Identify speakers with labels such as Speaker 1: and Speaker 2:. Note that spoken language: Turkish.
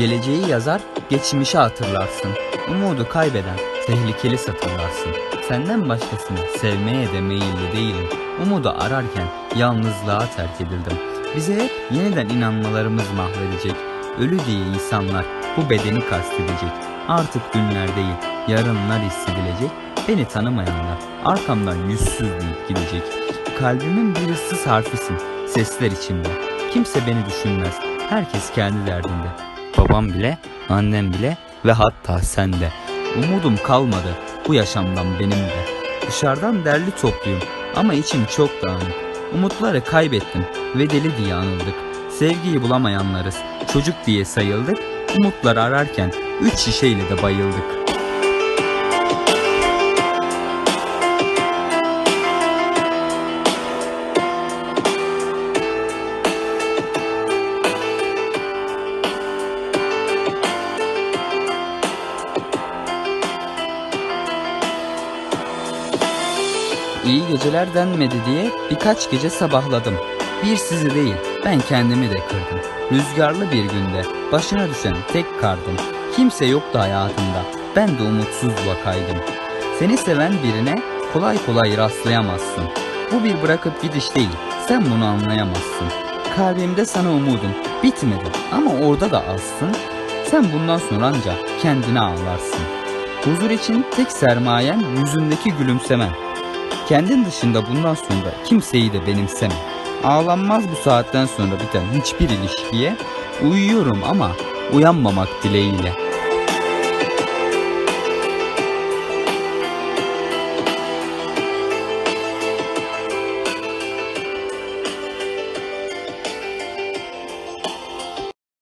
Speaker 1: Geleceği yazar, geçmişi hatırlarsın. Umudu kaybeden tehlikeli satırlarsın. Senden başkasını sevmeye de meyilli değilim. Umudu ararken yalnızlığa terk edildim. Bize hep yeniden inanmalarımız mahvedecek. Ölü diye insanlar bu bedeni kastedecek. Artık günler değil, yarınlar hissedilecek. Beni tanımayanlar arkamdan yüzsüz deyip gidecek. Kalbimin bir ıssız harfisin, sesler içinde. Kimse beni düşünmez, herkes kendi derdinde. Babam bile, annem bile ve hatta sen de. Umudum kalmadı bu yaşamdan benim de. Dışarıdan derli topluyum ama içim çok dağınık. Umutları kaybettim ve deli diye anıldık. Sevgiyi bulamayanlarız, çocuk diye sayıldık. Umutları ararken üç şişeyle de bayıldık. İyi geceler denmedi diye birkaç gece sabahladım. Bir sizi değil, ben kendimi de kırdım. Rüzgarlı bir günde başına düşen tek kardım. Kimse yoktu hayatımda, ben de umutsuz vakaydım. Seni seven birine kolay kolay rastlayamazsın. Bu bir bırakıp gidiş değil, sen bunu anlayamazsın. Kalbimde sana umudum bitmedi ama orada da azsın. Sen bundan sonra ancak kendine ağlarsın. Huzur için tek sermayen yüzündeki gülümsemen. Kendin dışında bundan sonra kimseyi de benimseme. Ağlanmaz bu saatten sonra biten hiçbir ilişkiye. Uyuyorum ama uyanmamak dileğiyle.